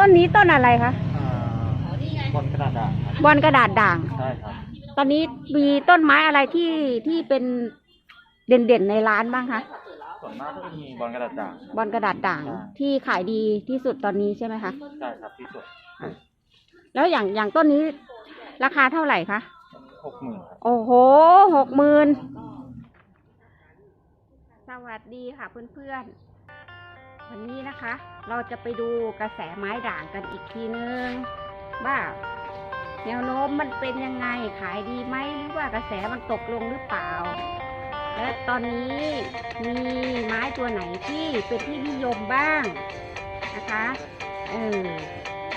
ต้นนี้ต้นอะไรคะอ่าบนกระดาษด่างครับบอลกระดาษด่าง ใช่ครับ ตอนนี้มีต้นไม้อะไรที่ที่เป็นเด่นๆในร้านบ้างคะส่วนมากก็จะมีบอลกระดาษด่าง บอลกระดาษด่างใช่ที่ขายดีที่สุดตอนนี้ใช่ไหมคะใช่ครับที่สุดแล้วอย่างอย่างต้นนี้ราคาเท่าไหร่คะหกหมื่นครับ โอ้โหหกหมื่นสวัสดีค่ะเพื่อนๆ วันนี้นะคะ เราจะไปดูกระแสไม้ด่างกันอีกทีนึงว่าแนวโน้มมันเป็นยังไงขายดีไหมหรือว่ากระแสมันตกลงหรือเปล่า และตอนนี้มีไม้ตัวไหนที่เป็นที่นิยมบ้างนะคะเออ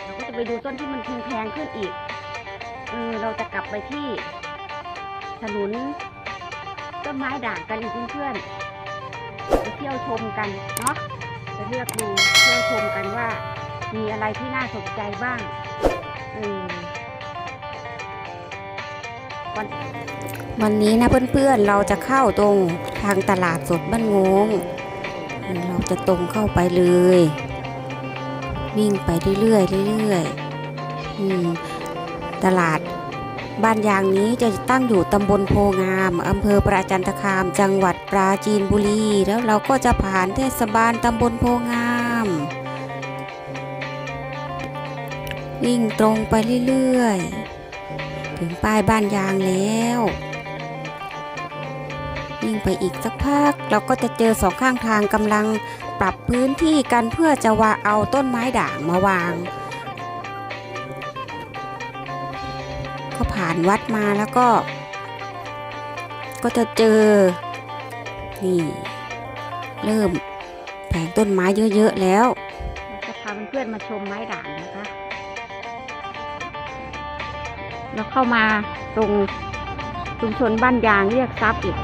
เราก็จะไปดูต้นที่มันแพงขึ้นอีกเออเราจะกลับไปที่ถนนต้นไม้ด่างกันอีกเพื่อนๆไปเที่ยวชมกันเนาะ จะเลือกดูเที่ยวชมกันว่า มีอะไรที่น่าสนใจบ้างวันวันนี้นะเพื่อนๆเราจะเข้าตรงทางตลาดสดบ้านงง เราจะตรงเข้าไปเลย วิ่งไปเรื่อยๆเรื่อยๆอืมตลาด บ้านยางนี้จะตั้งอยู่ตำบลโพงาม อำเภอปราจันตคาม จังหวัดปราจีนบุรี แล้วเราก็จะผ่านเทศบาลตำบลโพงาม วิ่งตรงไปเรื่อยๆ ถึงป้ายบ้านยางแล้ววิ่งไปอีกสักพัก เราก็จะเจอสองข้างทางกำลังปรับพื้นที่กันเพื่อจะว่าเอาต้นไม้ด่างมาวาง ผ่านวัดมาแล้วก็ ก็จะเจอ นี่ เริ่มแผงต้นไม้เยอะ ๆ แล้วจะพาเพื่อนๆมาชมไม้ด่างนะคะ แล้วเข้ามาตรงชุมชนบ้านยางเรียกทรัพย์อีก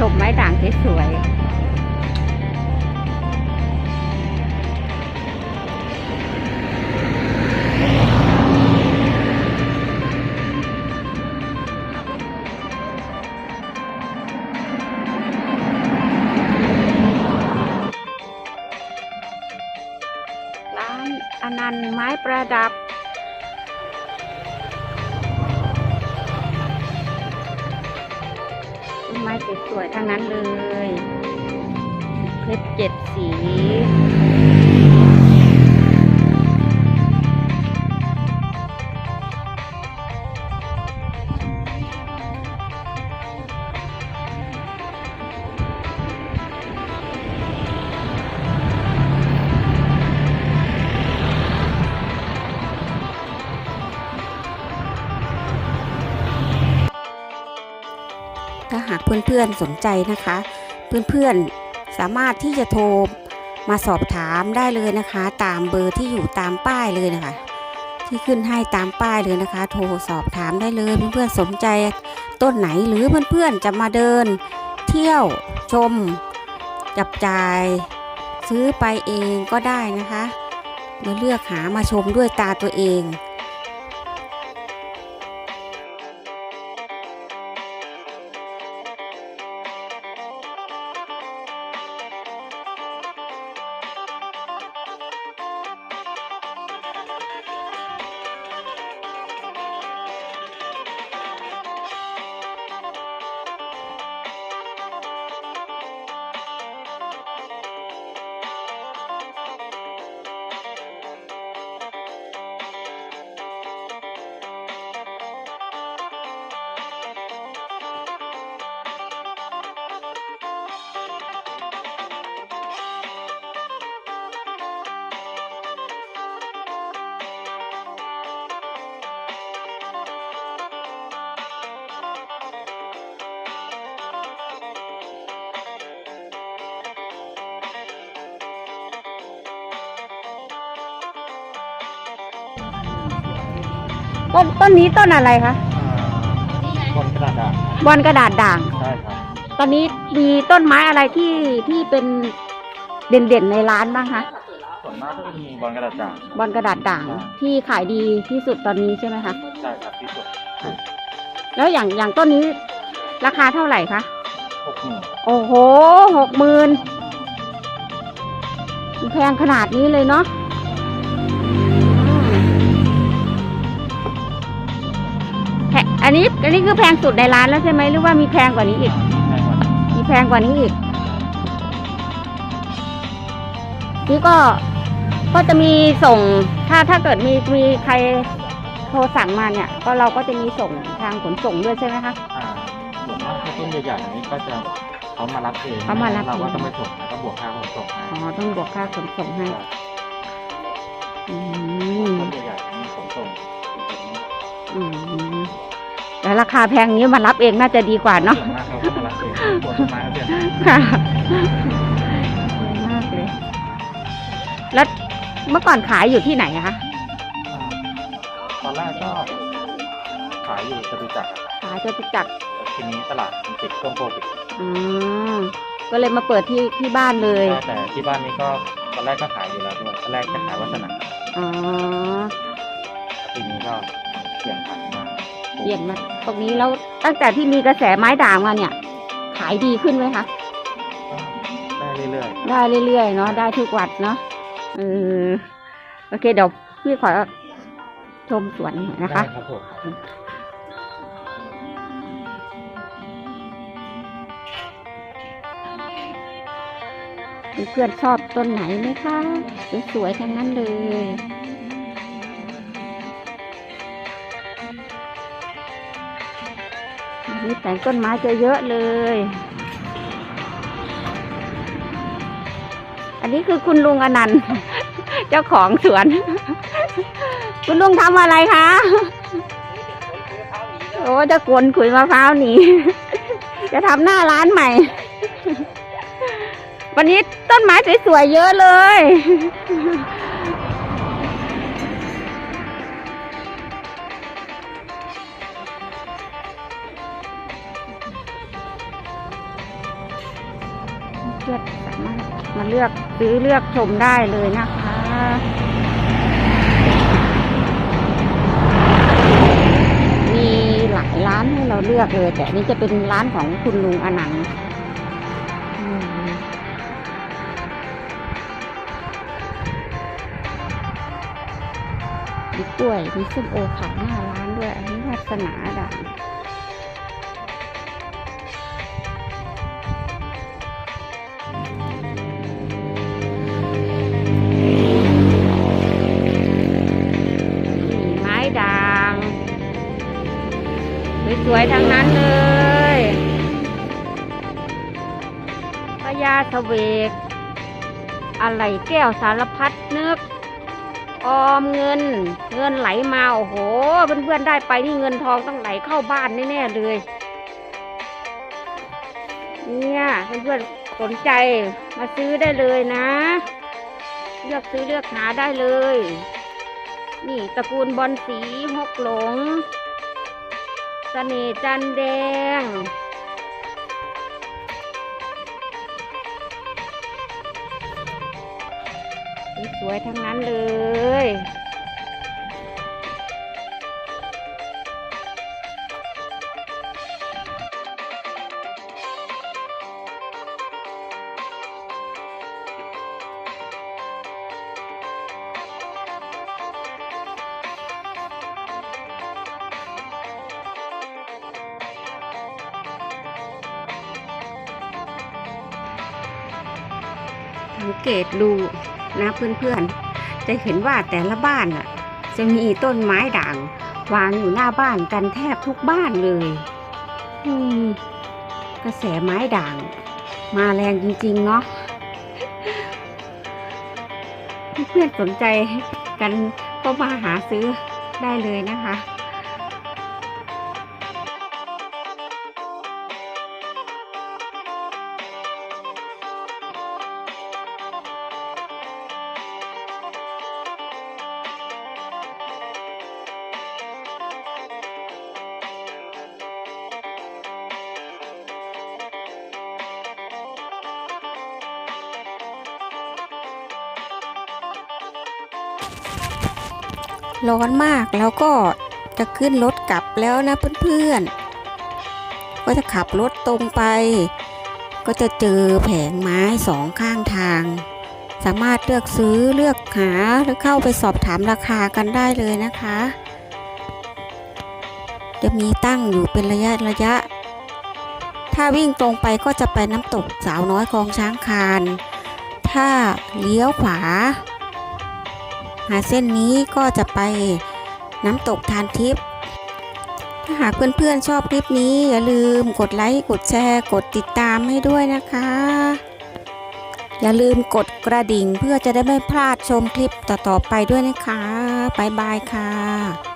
ชมไม้ด่างสวยร้านอนันต์ไม้ประดับ ไม้สวยๆทั้งนั้นเลยเพชรเจ็ดสี เพื่อนๆสนใจนะคะ เพื่อนๆสามารถที่จะโทรมาสอบถามได้เลยนะคะ ตามเบอร์ที่อยู่ตามป้ายเลยนะคะ ที่ขึ้นให้ตามป้ายเลยนะคะ โทรสอบถามได้เลยเพื่อนๆสนใจต้นไหนหรือเพื่อนๆจะมาเดิน เที่ยวชม จับจ่าย ซื้อไปเองก็ได้นะคะเดี๋ยวเลือกหามาชมด้วยตาตัวเอง ต้นต้นนี้ต้นอะไรคะอ่าบนกระดาษด่างครับบอลกระดาษด่าง ใช่ครับตอนนี้มีต้นไม้อะไรที่ที่เป็นเด่นๆในร้านบ้างคะอส่วนมากก็จะมีบอลกระดาษด่าง บอลกระดาษด่างใช่ที่ขายดีที่สุดตอนนี้ใช่ไหมคะ ใช่ครับที่สวยแล้วอย่างอย่างต้นนี้ราคาเท่าไหร่คะ หกหมื่นโอ้โหหกหมื่นแพงขนาดนี้เลยเนาะ นนี้อันนี้คือแพงสุดในร้านแล้วใช่ไหมหรือว่ามีแพงกว่านี้อีกแพงกว่านี้มีแพงกว่านี้อีก นี่ก็ก็จะมีส่งถ้าถ้าเกิดมีมีใครโทรสั่งมาเนี่ย ก็เราก็จะมีส่งทางขนส่งด้วยใช่ไหมคะ อ่าส่วนมากถ้าต้นใหญ่ๆนี้ก็จะเขามารับเองเขามารับเราก็เองต้องไปส่งแล้วก็บวกค่าขนส่งให้อ๋อต้องบวกค่าขนส่งให้อืมต้นใหญ่ๆมีขนส่งอืม แล้วราคาแพงนี้มารับเองน่าจะดีกว่าเนาะส่วนมากเขาก็มารับเองบวกต้นไม้เอาเสียให้ค่ะสวยมากเลย แล้วเมื่อก่อนขายอยู่ที่ไหนอะคะอ่าตอนแรกก็ขายอยู่จตุจักรอะครับขายจตุจักรทีนี้ตลาดมันปิดช่วงโควิดอืมก็เลยมาเปิดที่ที่บ้านเลย แต่ที่บ้านนี้ก็ตอนแรกก็ขายอยู่แล้วด้วยตอนแรกจะขายวัฒนาอ๋อทีนี้ก็เปลี่ยนผันมา เปลี่ยนมาตรงนี้แล้วตั้งแต่ที่มีกระแสไม้ด่างมาเนี่ย ขายดีขึ้นไหมคะได้เรื่อยได้เรื่อยๆเนาะได้ทุกวัดเนาะเออโอเคเดี๋ยวพี่ขอชมสวนหน่อยๆนะคะได้ครับผมเพื่อนๆชอบต้นไหนไหมคะสวยๆทั้งนั้นเลย มีแต่งต้นไม้จะเยอะเลย อันนี้คือคุณลุงอนันต์เจ้าของสวน คุณลุงทำอะไรคะโอ้จะกวนขุยมะพร้าวหนีจะทำหน้าร้านใหม่ วันนี้ต้นไม้สวยๆเยอะเลย เลือกซื้อเลือกชมได้เลยนะคะ มีหลายร้านให้เราเลือกเลย แต่นี้จะเป็นร้านของคุณลุงอนันต์อืมมีกล้วยมีส้มโอขายหน้าร้านด้วย อันนี้วาสนาด่าง พญาเสวก อะไรแก้วสารพัดนึก ออมเงิน เงินไหลมาโอ้โห เพื่อนๆได้ไปนี่เงินทองต้องไหลเข้าบ้านแน่ๆเลย เนี่ยเพื่อนๆสนใจมาซื้อได้เลยนะ เลือกซื้อเลือกหาได้เลย นี่ตระกูลบอลสีหกหลงเสน่จันแดง สวยๆ ทั้งนั้นเลยสังเกตดู นะเพื่อนๆ จะเห็นว่าแต่ละบ้านน่ะ จะมีต้นไม้ด่างวางอยู่หน้าบ้านกันแทบทุกบ้านเลย อืม กระแสไม้ด่าง มาแรงจริงๆเนาะเพื่อนๆสนใจกันก็มาหาซื้อได้เลยนะคะ ร้อนมากแล้วก็จะขึ้นรถกลับแล้วนะเพื่อนๆ ก็จะขับรถตรงไป ก็จะเจอแผงไม้สองข้างทาง สามารถเลือกซื้อเลือกหาหรือเข้าไปสอบถามราคากันได้เลยนะคะ จะมีตั้งอยู่เป็นระยะระยะ ถ้าวิ่งตรงไปก็จะไปน้ำตกสาวน้อยคลองช้างคาน ถ้าเลี้ยวขวา หาเส้นนี้ก็จะไปน้ำตกทานทิพย์ถ้าหากเพื่อนๆชอบคลิปนี้ อย่าลืมกดไลค์กดแชร์กดติดตามให้ด้วยนะคะ อย่าลืมกดกระดิ่งเพื่อจะได้ไม่พลาดชมคลิปต่อๆไปด้วยนะคะบ๊ายบายค่ะ